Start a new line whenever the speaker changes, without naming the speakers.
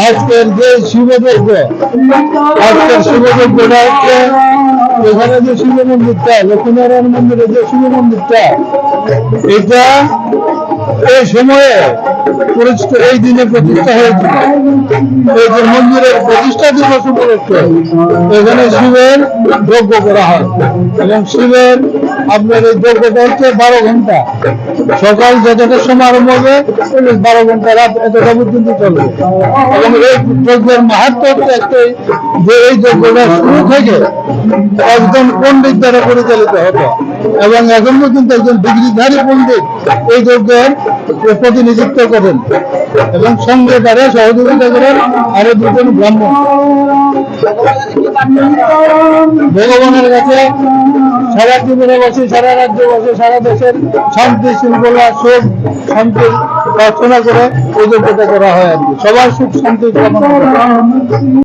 আজকের যে শিবযজ্ঞ আজকের শিবযজ্ঞটা হচ্ছে এখানে যে শিব মন্দিরটা লক্ষ্মীনারায়ণ মন্দিরে যে শিব মন্দিরটা এটা এই সময়ে প্রতিষ্ঠা এই দিনে প্রতিষ্ঠা হয়েছিল। এই যে মন্দিরের প্রতিষ্ঠা দিবস উপলক্ষে এখানে শিবের যজ্ঞ করা হয় এবং শিবের আপনার এই যজ্ঞটা হচ্ছে বারো ঘণ্টা। সকাল যতটা সময় আরম্ভ হবে, বারো ঘণ্টা রাত এতটা পর্যন্ত চলবে। এবং এই যজ্ঞের মাহাত্ম হচ্ছে একটাই যে এই যজ্ঞটা শুরু থেকে একজন পণ্ডিত দ্বারা পরিচালিত হতো। এবং এখন পর্যন্ত একজন ডিগ্রিধারী পণ্ডিত এই যজ্ঞের প্রতিনিধিত্ব করেন এবং সঙ্গে তারা সহযোগিতা করেন আরও দুজন ব্রাহ্মণ। ভগবানের কাছে সারা ত্রিপুরা বসে সারা রাজ্য বসে সারা দেশের শান্তি, শৃঙ্খলা, সুখ, শান্তি প্রার্থনা করে এই যোগ্যতা করা হয় আর কি। সবার সুখ, শান্তি